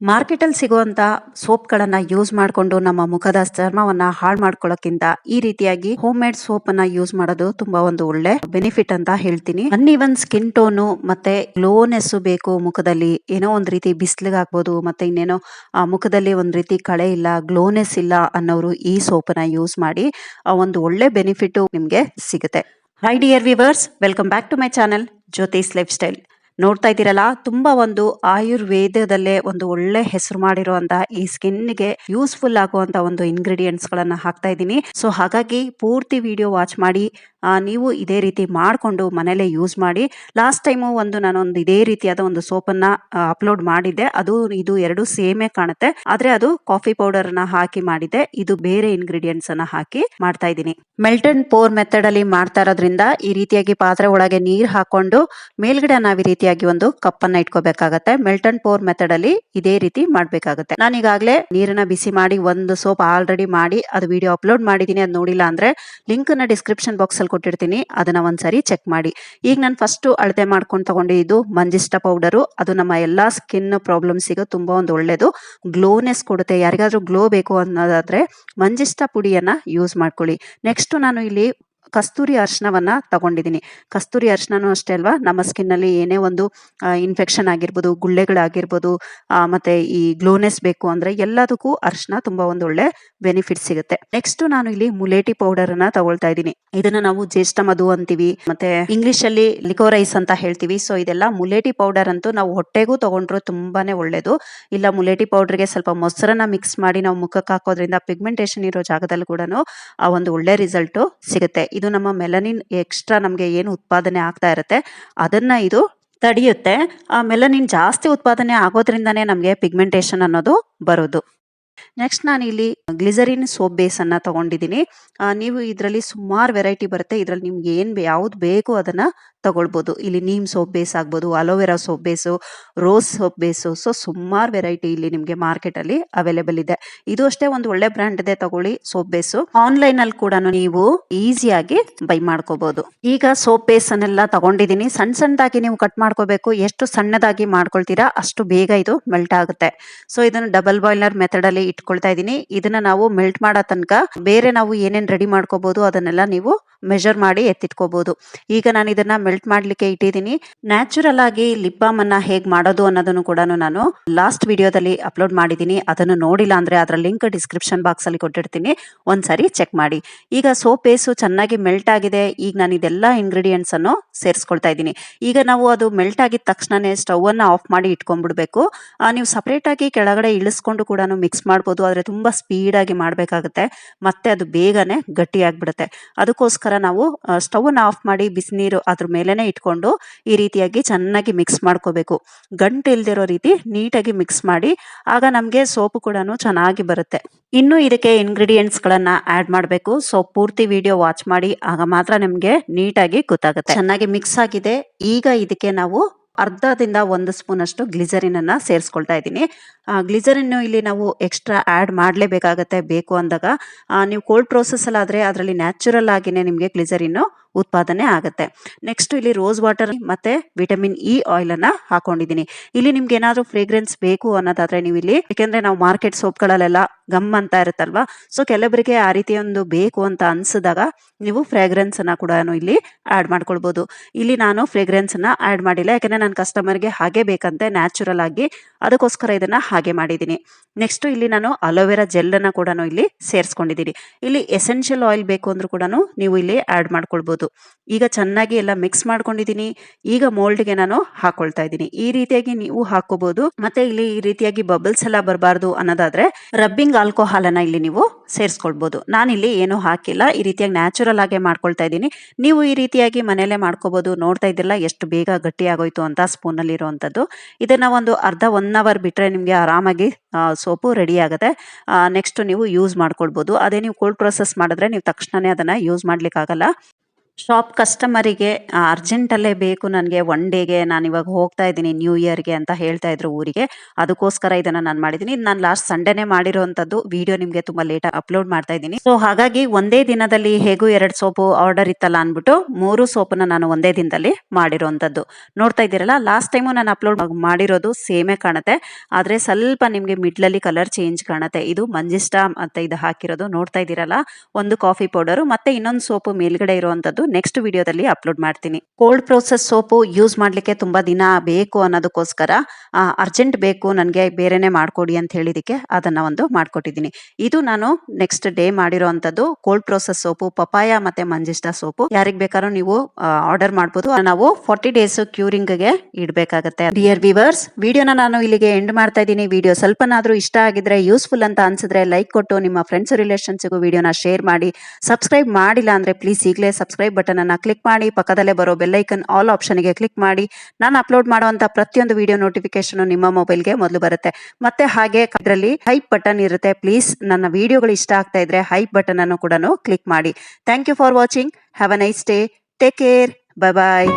ಮಾರ್ಕೆಟಲ್ಲಿ ಸಿಗುವಂತ ಸೋಪ್ಗಳನ್ನ ಯೂಸ್ ಮಾಡಿಕೊಂಡು ನಮ್ಮ ಮುಖದ ಚರ್ಮವನ್ನ ಹಾಳು ಮಾಡ್ಕೊಳ್ಳೋಕ್ಕಿಂತ ಈ ರೀತಿಯಾಗಿ ಹೋಮ್ ಮೇಡ್ ಸೋಪ್ ಅನ್ನ ಯೂಸ್ ಮಾಡೋದು ತುಂಬಾ ಒಂದು ಒಳ್ಳೆ ಬೆನಿಫಿಟ್ ಅಂತ ಹೇಳ್ತೀನಿ. ಅನ್ ಸ್ಕಿನ್ ಟೋನು ಮತ್ತೆ ಗ್ಲೋನೆಸ್ ಬೇಕು ಮುಖದಲ್ಲಿ. ಏನೋ ಒಂದ್ ರೀತಿ ಬಿಸಿಲಿಗೆ ಹಾಕ್ಬೋದು ಮತ್ತೆ ಇನ್ನೇನೋ ಆ ಮುಖದಲ್ಲಿ ಒಂದ್ ರೀತಿ ಕಳೆ ಇಲ್ಲ ಗ್ಲೋನೆಸ್ ಇಲ್ಲ ಅನ್ನೋರು ಈ ಸೋಪ್ ಅನ್ನ ಯೂಸ್ ಮಾಡಿ ಆ ಒಂದು ಒಳ್ಳೆ ಬೆನಿಫಿಟ್ ನಿಮ್ಗೆ ಸಿಗುತ್ತೆ. Hi dear viewers welcome back to my channel Jyothi's lifestyle ನೋಡ್ತಾ ಇದ್ದೀರಲ್ಲ, ತುಂಬಾ ಒಂದು ಆಯುರ್ವೇದದಲ್ಲೇ ಒಂದು ಒಳ್ಳೆ ಹೆಸರು ಮಾಡಿರುವಂತಹ ಈ ಸ್ಕಿನ್ಗೆ ಯೂಸ್ಫುಲ್ ಆಗುವಂತ ಒಂದು ಇಂಗ್ರೀಡಿಯೆಂಟ್ಸ್ ಗಳನ್ನ ಹಾಕ್ತಾ ಇದ್ದೀನಿ. ಸೊ ಹಾಗಾಗಿ ಪೂರ್ತಿ ವಿಡಿಯೋ ವಾಚ್ ಮಾಡಿ ನೀವು ಇದೇ ರೀತಿ ಮಾಡಿಕೊಂಡು ಮನೇಲೆ ಯೂಸ್ ಮಾಡಿ ಲಾಸ್ಟ್ ಟೈಮು ಒಂದು ನಾನೊಂದು ಇದೇ ರೀತಿಯಾದ ಒಂದು ಸೋಪನ್ನ ಅಪ್ಲೋಡ್ ಮಾಡಿದ್ದೆ. ಅದು, ಇದು ಎರಡು ಸೇಮೇ ಕಾಣುತ್ತೆ. ಆದ್ರೆ ಅದು ಕಾಫಿ ಪೌಡರ್ನ ಹಾಕಿ ಮಾಡಿದ್ದೆ. ಇದು ಬೇರೆ ಇಂಗ್ರೀಡಿಯೆಂಟ್ಸ್ ಅನ್ನ ಹಾಕಿ ಮಾಡ್ತಾ ಇದ್ದೀನಿ. ಮೆಲ್ಟನ್ ಪೋರ್ ಮೆಥಡ್ ಅಲ್ಲಿ ಮಾಡ್ತಾ ಇರೋದ್ರಿಂದ ಈ ರೀತಿಯಾಗಿ ಪಾತ್ರೆ ಒಳಗೆ ನೀರ್ ಹಾಕೊಂಡು ಮೇಲ್ಗಡೆ ನಾವು ಈ ರೀತಿಯಾಗಿ ಒಂದು ಕಪ್ಪನ್ನ ಇಟ್ಕೋಬೇಕಾಗತ್ತೆ. ಮೆಲ್ಟನ್ ಪೋರ್ ಮೆಥಡ್ ಅಲ್ಲಿ ಇದೇ ರೀತಿ ಮಾಡ್ಬೇಕಾಗತ್ತೆ. ನಾನು ಈಗಾಗಲೇ ನೀರನ್ನ ಬಿಸಿ ಮಾಡಿ ಒಂದು ಸೋಪ್ ಆಲ್ರೆಡಿ ಮಾಡಿ ಅದು ವಿಡಿಯೋ ಅಪ್ಲೋಡ್ ಮಾಡಿದೀನಿ ಅದು ನೋಡಿಲ್ಲ ಅಂದ್ರೆ ಲಿಂಕ್ನ ಡಿಸ್ಕ್ರಿಪ್ಷನ್ ಬಾಕ್ಸ್ ಕೊಟ್ಟಿರ್ತೀನಿ. ಅದನ್ನ ಒಂದ್ಸರಿ ಚೆಕ್ ಮಾಡಿ. ಈಗ ನಾನು ಫಸ್ಟ್ ಅಳತೆ ಮಾಡ್ಕೊಂಡು ತಗೊಂಡಿದ್ದು ಮಂಜಿಷ್ಟ ಪೌಡರು ಅದು ನಮ್ಮ ಎಲ್ಲಾ ಸ್ಕಿನ್ ಪ್ರಾಬ್ಲಮ್ಸಿಗೂ ತುಂಬಾ ಒಂದು ಒಳ್ಳೇದು. ಗ್ಲೋನೆಸ್ ಕೊಡುತ್ತೆ. ಯಾರಿಗಾದ್ರೂ ಗ್ಲೋ ಬೇಕು ಅನ್ನೋದಾದ್ರೆ ಮಂಜಿಷ್ಟ ಪುಡಿಯನ್ನ ಯೂಸ್ ಮಾಡ್ಕೊಳ್ಳಿ. ನೆಕ್ಸ್ಟ್ ನಾನು ಇಲ್ಲಿ ಕಸ್ತೂರಿ ಅರ್ಶನವನ್ನ ತಗೊಂಡಿದ್ದೀನಿ. ಕಸ್ತೂರಿ ಅರ್ಶನೂ ಅಷ್ಟೇ ಅಲ್ವಾ? ನಮ್ಮ ಸ್ಕಿನ್ ಅಲ್ಲಿ ಏನೇ ಒಂದು ಇನ್ಫೆಕ್ಷನ್ ಆಗಿರ್ಬೋದು, ಗುಳ್ಳೆಗಳಾಗಿರ್ಬೋದು ಮತ್ತೆ ಈ ಗ್ಲೋನೆಸ್ ಬೇಕು ಅಂದ್ರೆ ಎಲ್ಲದಕ್ಕೂ ಅರ್ಶನ ತುಂಬಾ ಒಂದು ಒಳ್ಳೆ ಬೆನಿಫಿಟ್ ಸಿಗುತ್ತೆ. ನೆಕ್ಸ್ಟ್ ನಾನು ಇಲ್ಲಿ ಮುಲೇಟಿ ಪೌಡರ್ ಅನ್ನ ತಗೊಳ್ತಾ ಇದ್ದೀನಿ. ಇದನ್ನ ನಾವು ಜ್ಯೇಷ್ಠ ಮಧು ಅಂತೀವಿ, ಮತ್ತೆ ಇಂಗ್ಲಿಷ್ ಅಲ್ಲಿ ಲಿಕೋರೈಸ್ ಅಂತ ಹೇಳ್ತೀವಿ. ಸೊ ಇದೆಲ್ಲ ಮುಲೇಟಿ ಪೌಡರ್ ಅಂತೂ ನಾವು ಹೊಟ್ಟೆಗೂ ತಗೊಂಡ್ರು ತುಂಬಾನೇ ಒಳ್ಳೇದು. ಇಲ್ಲ, ಮುಲೇಟಿ ಪೌಡರ್ಗೆ ಸ್ವಲ್ಪ ಮೊಸರನ್ನ ಮಿಕ್ಸ್ ಮಾಡಿ ನಾವು ಮುಖಕ್ಕೆ ಹಾಕೋದ್ರಿಂದ ಪಿಗ್ಮೆಂಟೇಷನ್ ಇರೋ ಜಾಗದಲ್ಲಿ ಕೂಡ ಆ ಒಂದು ಒಳ್ಳೆ ರಿಸಲ್ಟ್ ಸಿಗುತ್ತೆ. ಇದು ನಮ್ಮ ಮೆಲನಿನ್ ಎಕ್ಸ್ಟ್ರಾ ನಮಗೆ ಏನು ಉತ್ಪಾದನೆ ಆಗ್ತಾ ಇರುತ್ತೆ, ಅದನ್ನ ಇದು ತಡೆಯುತ್ತೆ. ಆ ಮೆಲನಿನ್ ಜಾಸ್ತಿ ಉತ್ಪಾದನೆ ಆಗೋದ್ರಿಂದನೇ ನಮಗೆ ಪಿಗ್ಮೆಂಟೇಷನ್ ಅನ್ನೋದು ಬರೋದು. ನೆಕ್ಸ್ಟ್ ನಾನು ಇಲ್ಲಿ ಗ್ಲಿಸರಿನ್ ಸೋಪ್ ಬೇಸ್ ಅನ್ನ ತಗೊಂಡಿದ್ದೀನಿ ನೀವು ಇದರಲ್ಲಿ ಸುಮಾರು ವೆರೈಟಿ ಬರುತ್ತೆ. ಇದರಲ್ಲಿ ನಿಮ್ಗೆ ಏನ್ ಯಾವ್ದು ಬೇಕು ಅದನ್ನ ತಗೊಳ್ಬೋದು. ಇಲ್ಲಿ ನೀಮ್ ಸೋಪ್ ಬೇಸ್ ಆಗ್ಬೋದು, aloe vera soap base, rose soap base. So ಸುಮಾರು ವೆರೈಟಿ ಇಲ್ಲಿ ನಿಮ್ಗೆ ಮಾರ್ಕೆಟ್ ಅಲ್ಲಿ ಅವೈಲೇಬಲ್ ಇದೆ. ಇದು ಅಷ್ಟೇ ಒಂದು ಒಳ್ಳೆ ಬ್ರ್ಯಾಂಡ್ ಇದೆ ತಗೊಳ್ಳಿ ಸೋಪ್ ಬೇಸು. ಆನ್ಲೈನ್ ಅಲ್ಲಿ ಕೂಡ ನೀವು ಈಸಿಯಾಗಿ ಬೈ ಮಾಡ್ಕೋಬಹುದು ಈಗ ಸೋಪ್ ಬೇಸ್ ಅನ್ನೆಲ್ಲ ತಗೊಂಡಿದ್ದೀನಿ. ಸಣ್ಣ ಸಣ್ಣದಾಗಿ ನೀವು ಕಟ್ ಮಾಡ್ಕೋಬೇಕು. ಎಷ್ಟು ಸಣ್ಣದಾಗಿ ಮಾಡ್ಕೊಳ್ತೀರಾ ಅಷ್ಟು ಬೇಗ ಇದು ಮೆಲ್ಟ್ ಆಗುತ್ತೆ. ಸೊ ಇದನ್ನು ಡಬಲ್ ಬಾಯ್ಲರ್ ಮೆಥಡ್ ಅಲ್ಲಿ ಇಟ್ಕೊಳ್ತಾ ಇದ್ದೀನಿ. ಇದನ್ನ ನಾವು ಮೆಲ್ಟ್ ಮಾಡೋ ತನಕ ಬೇರೆ ನಾವು ಏನೇನ್ ರೆಡಿ ಮಾಡ್ಕೋಬಹುದು ಅದನ್ನೆಲ್ಲ ನೀವು ಮೆಜರ್ ಮಾಡಿ ಎತ್ತಿಟ್ಕೋಬಹುದು ಈಗ ನಾನು ಇದನ್ನ ಮೆಲ್ಟ್ ಮಾಡ್ಲಿಕ್ಕೆ ಇಟ್ಟಿದ್ದೀನಿ. ನ್ಯಾಚುರಲ್ ಆಗಿ ಲಿಪ್ ಬಾಮ್ ಅನ್ನ ಹೇಗ್ ಮಾಡೋದು ಅನ್ನೋದನ್ನು ಕೂಡ ನಾನು ಲಾಸ್ಟ್ ವಿಡಿಯೋದಲ್ಲಿ ಅಪ್ಲೋಡ್ ಮಾಡಿದ್ದೀನಿ. ಅದನ್ನು ನೋಡಿಲ್ಲ ಅಂದ್ರೆ ಅದರ ಲಿಂಕ್ ಡಿಸ್ಕ್ರಿಪ್ಷನ್ ಬಾಕ್ಸ್ ಅಲ್ಲಿ ಕೊಟ್ಟಿರ್ತೀನಿ. ಒಂದ್ಸರಿ ಚೆಕ್ ಮಾಡಿ. ಈಗ ಸೋಪ್ ಬೇಸು ಚೆನ್ನಾಗಿ ಮೆಲ್ಟ್ ಆಗಿದೆ. ಈಗ ನಾನು ಇದೆಲ್ಲ ಇಂಗ್ರೀಡಿಯೆಂಟ್ಸ್ ಅನ್ನು ಸೇರಿಸ್ಕೊಳ್ತಾ ಇದ್ದೀನಿ. ಈಗ ನಾವು ಅದು ಮೆಲ್ಟ್ ಆಗಿದ ತಕ್ಷಣನೇ ಸ್ಟವ್ ಅನ್ನ ಆಫ್ ಮಾಡಿ ಇಟ್ಕೊಂಡ್ಬಿಡ್ಬೇಕು. ನೀವು ಸಪರೇಟ್ ಆಗಿ ಕೆಳಗಡೆ ಇಳಿಸ್ಕೊಂಡು ಕೂಡ ಮಿಕ್ಸ್ ಮಾಡ್ಬೋದು, ಆದರೆ ತುಂಬ ಸ್ಪೀಡಾಗಿ ಮಾಡಬೇಕಾಗುತ್ತೆ. ಮತ್ತೆ ಅದು ಬೇಗನೆ ಗಟ್ಟಿ ಆಗ್ಬಿಡುತ್ತೆ ಅದಕ್ಕೋಸ್ಕರ ನಾವು ಸ್ಟವ್ ಅನ್ನ ಆಫ್ ಮಾಡಿ ಬಿಸಿನೀರು ಅದ್ರ ಮೇಲೇ ಇಟ್ಕೊಂಡು ಈ ರೀತಿಯಾಗಿ ಚೆನ್ನಾಗಿ ಮಿಕ್ಸ್ ಮಾಡ್ಕೋಬೇಕು. ಗಂಟು ಇಲ್ದಿರೋ ರೀತಿ ನೀಟಾಗಿ ಮಿಕ್ಸ್ ಮಾಡಿ, ಆಗ ನಮಗೆ ಸೋಪು ಕೂಡ ಚೆನ್ನಾಗಿ ಬರುತ್ತೆ. ಇನ್ನು ಇದಕ್ಕೆ ಇನ್ಗ್ರೀಡಿಯೆಂಟ್ಸ್ಗಳನ್ನ ಆ್ಯಡ್ ಮಾಡಬೇಕು. ಸೊ, ಪೂರ್ತಿ ವಿಡಿಯೋ ವಾಚ್ ಮಾಡಿ, ಆಗ ಮಾತ್ರ ನಿಮಗೆ ನೀಟಾಗಿ ಗೊತ್ತಾಗುತ್ತೆ. ಚೆನ್ನಾಗಿ ಮಿಕ್ಸ್ ಆಗಿದೆ. ಈಗ ಇದಕ್ಕೆ ನಾವು ಅರ್ಧದಿಂದ ಒಂದು ಸ್ಪೂನ್ ಅಷ್ಟು ಗ್ಲಿಸರಿನ್ ಅನ್ನ ಸೇರಿಸ್ಕೊಳ್ತಾ ಇದ್ದೀನಿ. ಗ್ಲಿಸರಿನ್ ಇಲ್ಲಿ ನಾವು ಎಕ್ಸ್ಟ್ರಾ ಆ್ಯಡ್ ಮಾಡಲೇಬೇಕಾಗತ್ತೆ, ಬೇಕು ಅಂದಾಗ. ನೀವು ಕೋಲ್ಡ್ ಪ್ರೋಸೆಸ್ ಆದ್ರೆ ಅದರಲ್ಲಿ ನ್ಯಾಚುರಲ್ ಆಗಿನೇ ನಿಮಗೆ ಗ್ಲಿಸರಿನ್ ಉತ್ಪಾದನೆ ಆಗುತ್ತೆ. ನೆಕ್ಸ್ಟ್ ಇಲ್ಲಿ ರೋಸ್ ವಾಟರ್ ಮತ್ತೆ ವಿಟಮಿನ್ ಇ ಆಯಿಲ್ ಅನ್ನ ಹಾಕೊಂಡಿದ್ದೀನಿ. ಇಲ್ಲಿ ನಿಮ್ಗೆ ಏನಾದ್ರು ಫ್ರೇಗ್ರೆನ್ಸ್ ಬೇಕು ಅನ್ನೋದಾದ್ರೆ ನೀವು ಇಲ್ಲಿ ಯಾಕೆಂದ್ರೆ ನಾವು ಮಾರ್ಕೆಟ್ ಸೋಪ್ಗಳಲ್ಲೆಲ್ಲ ಗಮ್ ಅಂತ ಇರುತ್ತಲ್ವಾ? ಸೊ ಕೆಲವರಿಗೆ ಆ ರೀತಿ ಒಂದು ಬೇಕು ಅಂತ ಅನ್ಸಿದಾಗ ನೀವು ಫ್ರೇಗ್ರೆನ್ಸ್ ಅನ್ನ ಕೂಡ ಇಲ್ಲಿ ಆಡ್ ಮಾಡ್ಕೊಳ್ಬಹುದು ಇಲ್ಲಿ ನಾನು ಫ್ರೇಗ್ರೆನ್ಸ್ ಅನ್ನ ಆಡ್ ಮಾಡಿಲ್ಲ, ಯಾಕಂದ್ರೆ ನನ್ನ ಕಸ್ಟಮರ್ಗೆ ಹಾಗೆ ಬೇಕಂತೆ ನ್ಯಾಚುರಲ್ ಆಗಿ. ಅದಕ್ಕೋಸ್ಕರ ಇದನ್ನ ಹಾಗೆ ಮಾಡಿದ್ದೀನಿ. ನೆಕ್ಸ್ಟ್ ಇಲ್ಲಿ ನಾನು ಅಲೋವೆರಾ ಜೆಲ್ ಅನ್ನ ಕೂಡ ಇಲ್ಲಿ ಸೇರಿಸ್ಕೊಂಡಿದ್ದೀನಿ. ಇಲ್ಲಿ ಎಸೆನ್ಷಿಯಲ್ ಆಯಿಲ್ ಬೇಕು ಅಂದ್ರೂ ಕೂಡ ನೀವು ಇಲ್ಲಿ ಆಡ್ ಮಾಡ್ಕೊಳ್ಬಹುದು ಈಗ ಚೆನ್ನಾಗಿ ಎಲ್ಲ ಮಿಕ್ಸ್ ಮಾಡ್ಕೊಂಡಿದ್ದೀನಿ ಈಗ ಮೋಲ್ಡ್ಗೆ ನಾನು ಹಾಕೊಳ್ತಾ ಇದ್ದೀನಿ. ಈ ರೀತಿಯಾಗಿ ನೀವು ಹಾಕೋಬಹುದು ಮತ್ತೆ ಇಲ್ಲಿ ಈ ರೀತಿಯಾಗಿ ಬಬಲ್ಸ್ ಎಲ್ಲ ಬರಬಾರ್ದು ಅನ್ನೋದಾದ್ರೆ ರಬ್ಬಿಂಗ್ ಆಲ್ಕೋಹಾಲ್ ಅನ್ನ ಇಲ್ಲಿ ನೀವು ಸೇರಿಸ್ಕೊಳ್ಬಹುದು ಇಲ್ಲಿ ಏನು ಹಾಕಿಲ್ಲ. ಈ ರೀತಿಯಾಗಿ ನ್ಯಾಚುರಲ್ ಆಗಿ ಮಾಡ್ಕೊಳ್ತಾ ಇದ್ದೀನಿ. ನೀವು ಈ ರೀತಿಯಾಗಿ ಮನೆಯಲ್ಲೇ ಮಾಡ್ಕೋಬಹುದು ನೋಡ್ತಾ ಇದ್ದಿಲ್ಲ ಎಷ್ಟು ಬೇಗ ಗಟ್ಟಿ ಆಗೋಯ್ತು ಅಂತ ಸ್ಪೂನ್ ಅಲ್ಲಿ ಇರುವಂತದ್ದು ಇದನ್ನ ಒಂದು ಅರ್ಧ ಒನ್ ಅವರ್ ಬಿಟ್ರೆ ನಿಮ್ಗೆ ಆರಾಮಾಗಿ ಸೋಪು ರೆಡಿ ಆಗುತ್ತೆ. ನೆಕ್ಸ್ಟ್ ನೀವು ಯೂಸ್ ಮಾಡ್ಕೊಳ್ಬಹುದು ಅದೇ ನೀವು ಕೋಲ್ಡ್ ಪ್ರೊಸೆಸ್ ಮಾಡಿದ್ರೆ ನೀವು ತಕ್ಷಣನೇ ಅದನ್ನ ಯೂಸ್ ಮಾಡ್ಲಿಕ್ಕೆ ಆಗಲ್ಲ ಶಾಪ್ ಕಸ್ಟಮರಿಗೆ ಅರ್ಜೆಂಟಲ್ಲೇ ಬೇಕು ನನಗೆ ಒನ್ ಡೇಗೆ ನಾನು ಇವಾಗ ಹೋಗ್ತಾ ಇದ್ದೀನಿ ನ್ಯೂ ಇಯರ್ಗೆ ಅಂತ ಹೇಳ್ತಾ ಇದ್ರು ಊರಿಗೆ. ಅದಕ್ಕೋಸ್ಕರ ಇದನ್ನ ನಾನು ಮಾಡಿದ್ದೀನಿ. ನಾನು ಲಾಸ್ಟ್ ಸಂಡೇನೆ ಮಾಡಿರೋವಂಥದ್ದು ವಿಡಿಯೋ ನಿಮಗೆ ತುಂಬಾ ಲೇಟ್ ಅಪ್ಲೋಡ್ ಮಾಡ್ತಾ ಇದ್ದೀನಿ. ಸೊ ಹಾಗಾಗಿ ಒಂದೇ ದಿನದಲ್ಲಿ ಹೇಗೂ ಎರಡು ಸೋಪು ಆರ್ಡರ್ ಇತ್ತಲ್ಲ ಅಂದ್ಬಿಟ್ಟು, ಮೂರು ಸೋಪನ್ನ ನಾನು ಒಂದೇ ದಿನದಲ್ಲಿ ಮಾಡಿರೋವಂಥದ್ದು ನೋಡ್ತಾ ಇದ್ದೀರಲ್ಲ ಲಾಸ್ಟ್ ಟೈಮು ನಾನು ಅಪ್ಲೋಡ್ ಮಾಡಿರೋದು ಸೇಮೇ ಕಾಣುತ್ತೆ. ಆದ್ರೆ ಸ್ವಲ್ಪ ನಿಮಗೆ ಮಿಡ್ಲಲ್ಲಿ ಕಲರ್ ಚೇಂಜ್ ಕಾಣುತ್ತೆ. ಇದು ಮಂಜಿಸ್ಟಾ ಅಂತ ಇದು ಹಾಕಿರೋದು ನೋಡ್ತಾ ಇದ್ದೀರಲ್ಲ, ಒಂದು ಕಾಫಿ ಪೌಡರ್ ಮತ್ತೆ ಇನ್ನೊಂದು ಸೋಪು ಮೇಲ್ಗಡೆ ಇರುವಂತದ್ದು ನೆಕ್ಸ್ಟ್ ವಿಡಿಯೋದಲ್ಲಿ ಅಪ್ಲೋಡ್ ಮಾಡ್ತೀನಿ. ಕೋಲ್ಡ್ ಪ್ರೋಸೆಸ್ ಸೋಪು ಯೂಸ್ ಮಾಡ್ಲಿಕ್ಕೆ ತುಂಬಾ ದಿನ ಬೇಕು ಅನ್ನೋದಕ್ಕೋಸ್ಕರ ಅರ್ಜೆಂಟ್ ಬೇಕು ನನಗೆ ಬೇರೆನೆ ಮಾಡ್ಕೊಡಿ ಅಂತ ಹೇಳಿದಕ್ಕೆ ಅದನ್ನ ಒಂದು ಮಾಡ್ಕೊಟ್ಟಿದ್ದೀನಿ. ಇದು ನಾನು ನೆಕ್ಸ್ಟ್ ಡೇ ಮಾಡಿರೋವಂಥದ್ದು ಕೋಲ್ಡ್ ಪ್ರೋಸೆಸ್ ಸೋಪು ಪಪಾಯ ಮತ್ತೆ ಮಂಜಿಷ್ಟ ಸೋಪು ಯಾರಿಗೆ ಬೇಕಾದ್ರೂ ನೀವು ಆರ್ಡರ್ ಮಾಡ್ಬೋದು. ನಾವು ಫಾರ್ಟಿ ಡೇಸ್ ಕ್ಯೂರಿಂಗ್ಗೆ ಇಡಬೇಕಾಗತ್ತೆ. ಡಿಯರ್ ವಿವರ್ಸ್ ವಿಡಿಯೋನ ನಾನು ಇಲ್ಲಿಗೆ ಎಂಡ್ ಮಾಡ್ತಾ ಇದ್ದೀನಿ. ವಿಡಿಯೋ ಸ್ವಲ್ಪನಾದರೂ ಇಷ್ಟ ಆಗಿದ್ರೆ ಯೂಸ್ಫುಲ್ ಅಂತ ಅನ್ಸಿದ್ರೆ ಲೈಕ್ ಕೊಟ್ಟು ನಿಮ್ಮ ಫ್ರೆಂಡ್ಸ್ ರಿಲೇಷನ್ಸ್ಗೂ ವಿಡಿಯೋನ ಶೇರ್ ಮಾಡಿ. ಸಬ್ಸ್ಕ್ರೈಬ್ ಮಾಡಿಲ್ಲ ಅಂದ್ರೆ ಪ್ಲೀಸ್ ಈಗಲೇ ಸಬ್ಸ್ಕ್ರೈಬ್ ಬಟನ್ ಅನ್ನ ಕ್ಲಿಕ್ ಮಾಡಿ, ಪಕ್ಕದಲ್ಲೇ ಬರೋ ಬೆಲ್ಲೈಕನ್ ಆಲ್ ಆಪ್ಷನ್ಗೆ ಕ್ಲಿಕ್ ಮಾಡಿ. ನಾನು ಅಪ್ಲೋಡ್ ಮಾಡುವಂತ ಪ್ರತಿಯೊಂದು ವಿಡಿಯೋ ನೋಟಿಫಿಕೇಶನ್ ನಿಮ್ಮ ಮೊಬೈಲ್ಗೆ ಮೊದಲು ಬರುತ್ತೆ. ಮತ್ತೆ ಹಾಗೆ ಅದರಲ್ಲಿ ಹೈಪ್ ಬಟನ್ ಇರುತ್ತೆ. ಪ್ಲೀಸ್ ನನ್ನ ವಿಡಿಯೋಗಳು ಇಷ್ಟ ಆಗ್ತಾ ಇದ್ರೆ ಹೈಪ್ ಬಟನ್ ಅನ್ನು ಕೂಡ ಕ್ಲಿಕ್ ಮಾಡಿ. Thank you for watching have a nice day take care bye bye